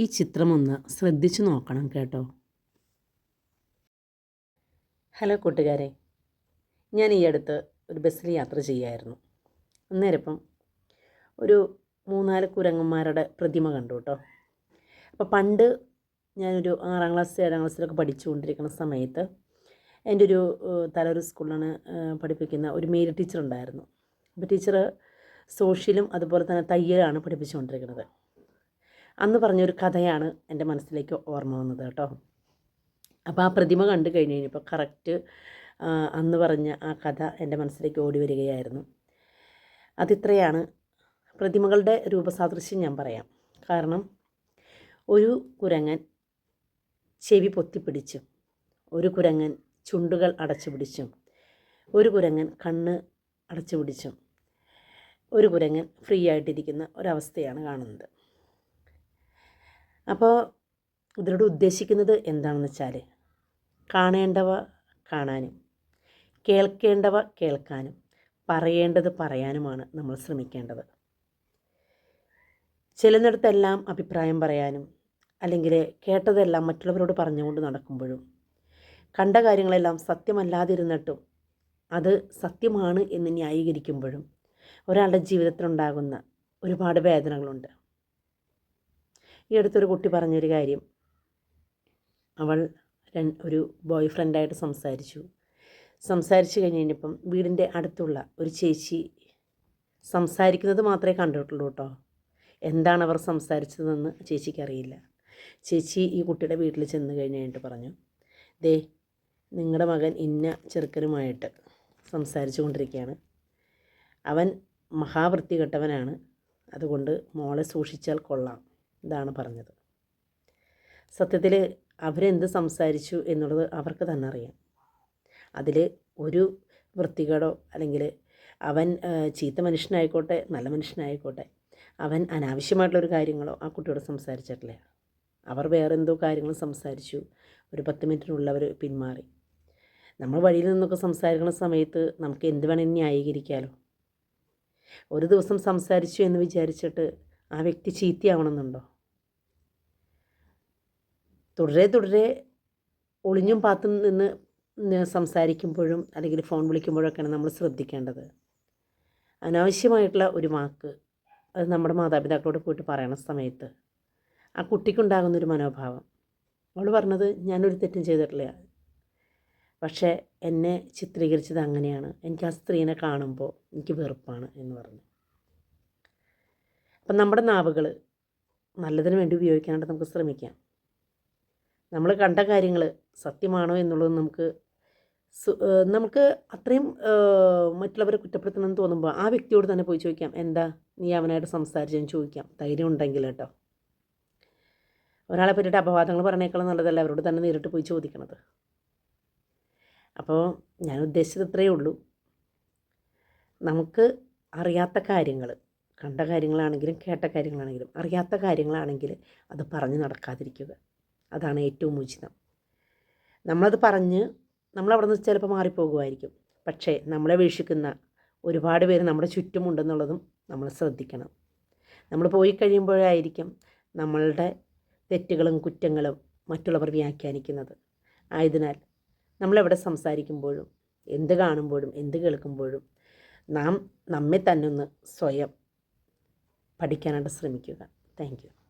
ഈ ചിത്രമൊന്ന് ശ്രദ്ധിച്ചു നോക്കണം കേട്ടോ. ഹലോ കൂട്ടുകാരെ ഞാൻ ഈ അടുത്ത് ഒരു ബസ്സിൽ യാത്ര ചെയ്യായിരുന്നു. അന്നേരപ്പം ഒരു മൂന്നാൽ കുരങ്ങന്മാരുടെ പ്രതിമ കണ്ടു കേട്ടോ. അപ്പോൾ പണ്ട് ഞാനൊരു ആറാം ക്ലാസ് ഏഴാം ക്ലാസ്സിലൊക്കെ പഠിച്ചുകൊണ്ടിരിക്കുന്ന സമയത്ത് എന്റെ ഒരു തലൊരു സ്കൂളിലാണ് പഠിപ്പിക്കുന്ന ഒരു മേരി ടീച്ചർ ഉണ്ടായിരുന്നു അപ്പോൾ ടീച്ചർ സോഷ്യലും അതുപോലെ തന്നെ തയ്യലാണ് പഠിപ്പിച്ചുകൊണ്ടിരിക്കുന്നത്. അന്ന് പറഞ്ഞൊരു കഥയാണ് എന്റെ മനസ്സിലേക്ക് ഓർമ്മ വന്നത് കേട്ടോ. അപ്പോൾ ആ പ്രതിമ കണ്ടു കഴിഞ്ഞ് കഴിഞ്ഞപ്പോൾ കറക്റ്റ് അന്ന് പറഞ്ഞ ആ കഥ എന്റെ മനസ്സിലേക്ക് ഓടി വരികയായിരുന്നു. അതിത്രയാണ് പ്രതിമകളുടെ രൂപസാദൃശ്യം ഞാൻ പറയാം. കാരണം ഒരു കുരങ്ങൻ ചെവി പൊത്തിപ്പിടിച്ചും ഒരു കുരങ്ങൻ ചുണ്ടുകൾ അടച്ചു പിടിച്ചും ഒരു കുരങ്ങൻ കണ്ണ് അടച്ചു പിടിച്ചും ഒരു കുരങ്ങൻ ഫ്രീ ആയിട്ടിരിക്കുന്ന ഒരവസ്ഥയാണ് കാണുന്നത്. അപ്പോൾ ഇതിലൂടെ ഉദ്ദേശിക്കുന്നത് എന്താണെന്ന് വെച്ചാൽ കാണേണ്ടവ കാണാനും കേൾക്കേണ്ടവ കേൾക്കാനും പറയേണ്ടത് പറയാനുമാണ് നമ്മൾ ശ്രമിക്കേണ്ടത്. ചെല്ലുന്നിടത്തെല്ലാം അഭിപ്രായം പറയാനും അല്ലെങ്കിൽ കേട്ടതെല്ലാം മറ്റുള്ളവരോട് പറഞ്ഞുകൊണ്ട് നടക്കുമ്പോഴും കണ്ട കാര്യങ്ങളെല്ലാം സത്യമല്ലാതിരുന്നിട്ടും അത് സത്യമാണ് എന്ന് ന്യായീകരിക്കുമ്പോഴും ഒരാളുടെ ജീവിതത്തിലുണ്ടാകുന്ന ഒരുപാട് വേദനകളുണ്ട്. ഈ അടുത്തൊരു കുട്ടി പറഞ്ഞൊരു കാര്യം. അവൾ ഒരു ബോയ് ഫ്രണ്ടായിട്ട് സംസാരിച്ചു. സംസാരിച്ചു കഴിഞ്ഞ് കഴിഞ്ഞപ്പം വീടിന്റെ അടുത്തുള്ള ഒരു ചേച്ചി സംസാരിക്കുന്നത് മാത്രമേ കണ്ടിട്ടുള്ളൂ കേട്ടോ എന്താണ് അവർ സംസാരിച്ചതെന്ന് ചേച്ചിക്കറിയില്ല. ചേച്ചി ഈ കുട്ടിയുടെ വീട്ടിൽ ചെന്ന് കഴിഞ്ഞ് കഴിഞ്ഞിട്ട് പറഞ്ഞു ദേ നിങ്ങളുടെ മകൻ ഇന്ന ചെറുക്കനുമായിട്ട് സംസാരിച്ചു കൊണ്ടിരിക്കുകയാണ് അവൻ മഹാവൃത്തികെട്ടവനാണ്. അതുകൊണ്ട് മോളെ സൂക്ഷിച്ചാൽ കൊള്ളാം. ഇതാണ് പറഞ്ഞത്. സത്യത്തിൽ അവരെന്ത് സംസാരിച്ചു എന്നുള്ളത് അവർക്ക് തന്നെ അറിയാം. അതിൽ ഒരു വൃത്തികേടോ അല്ലെങ്കിൽ അവൻ ചീത്ത മനുഷ്യനായിക്കോട്ടെ നല്ല മനുഷ്യനായിക്കോട്ടെ അവൻ അനാവശ്യമായിട്ടുള്ളൊരു കാര്യങ്ങളോ ആ കുട്ടിയോട് സംസാരിച്ചിട്ടില്ല. അവർ വേറെ എന്തോ കാര്യങ്ങൾ സംസാരിച്ചു ഒരു പത്ത് മിനിറ്റിനുള്ളിൽ അവർ പിന്മാറി. നമ്മൾ വഴിയിൽ നിന്നൊക്കെ സംസാരിക്കുന്ന സമയത്ത് നമുക്ക് എന്ത് വേണമെങ്കിൽ ന്യായീകരിക്കാമല്ലോ ഒരു ദിവസം സംസാരിച്ചു എന്ന് വിചാരിച്ചിട്ട് ആ വ്യക്തി ചീത്തയാവണമെന്നുണ്ടോ? തുടരെ തുടരെ ഒളിഞ്ഞും പാത്തും നിന്ന് സംസാരിക്കുമ്പോഴും അല്ലെങ്കിൽ ഫോൺ വിളിക്കുമ്പോഴൊക്കെയാണ് നമ്മൾ ശ്രദ്ധിക്കേണ്ടത്. അനാവശ്യമായിട്ടുള്ള ഒരു വാക്ക് അത് നമ്മുടെ മാതാപിതാക്കളോട് പോയിട്ട് പറയണ സമയത്ത് ആ കുട്ടിക്കുണ്ടാകുന്നൊരു മനോഭാവം. അവൾ പറഞ്ഞത് ഞാനൊരു തെറ്റും ചെയ്തിട്ടില്ല. പക്ഷേ എന്നെ ചിത്രീകരിച്ചത് അങ്ങനെയാണ്. എനിക്ക് ആ സ്ത്രീനെ കാണുമ്പോൾ എനിക്ക് വെറുപ്പാണ് എന്ന് പറഞ്ഞു. അപ്പം നമ്മുടെ നാവുകൾ നല്ലതിന് വേണ്ടി ഉപയോഗിക്കാനായിട്ട് നമുക്ക് ശ്രമിക്കാം. നമ്മൾ കണ്ട കാര്യങ്ങൾ സത്യമാണോ എന്നുള്ളത് നമുക്ക് നമുക്ക് അത്രയും മറ്റുള്ളവരെ മറ്റുള്ളവരെ കുറ്റപ്പെടുത്തണമെന്ന് തോന്നുമ്പോൾ ആ വ്യക്തിയോട് തന്നെ പോയി ചോദിക്കാം എന്താ നീ അവനായിട്ട് സംസാരിച്ചെന്ന് ചോദിക്കാം. ധൈര്യം ഉണ്ടെങ്കിൽ കേട്ടോ. ഒരാളെ പറ്റിയിട്ട് അപവാദങ്ങൾ പറഞ്ഞേക്കാളും നല്ലതല്ല അവരോട് തന്നെ നേരിട്ട് പോയി ചോദിക്കണത്. അപ്പോൾ ഞാൻ ഉദ്ദേശിച്ചത് ഇത്രയേ ഉള്ളൂ. നമുക്ക് അറിയാത്ത കാര്യങ്ങൾ കണ്ട കാര്യങ്ങളാണെങ്കിലും കേട്ട കാര്യങ്ങളാണെങ്കിലും അറിയാത്ത കാര്യങ്ങളാണെങ്കിൽ അത് പറഞ്ഞ് നടക്കാതിരിക്കുക. അതാണ് ഏറ്റവും ഉചിതം. നമ്മളത് പറഞ്ഞ് നമ്മളവിടെ നിന്ന് ചിലപ്പോൾ മാറിപ്പോകുമായിരിക്കും. പക്ഷേ നമ്മളെ വീക്ഷിക്കുന്ന ഒരുപാട് പേര് നമ്മുടെ ചുറ്റുമുണ്ടെന്നുള്ളതും നമ്മൾ ശ്രദ്ധിക്കണം. നമ്മൾ പോയി കഴിയുമ്പോഴായിരിക്കും നമ്മളുടെ തെറ്റുകളും കുറ്റങ്ങളും മറ്റുള്ളവർ വ്യാഖ്യാനിക്കുന്നത്. ആയതിനാൽ നമ്മളെവിടെ സംസാരിക്കുമ്പോഴും എന്ത് കാണുമ്പോഴും എന്ത് കേൾക്കുമ്പോഴും നാം നമ്മെ തന്നെ ഒന്ന് സ്വയം പഠിക്കാനായിട്ട് ശ്രമിക്കുക. താങ്ക്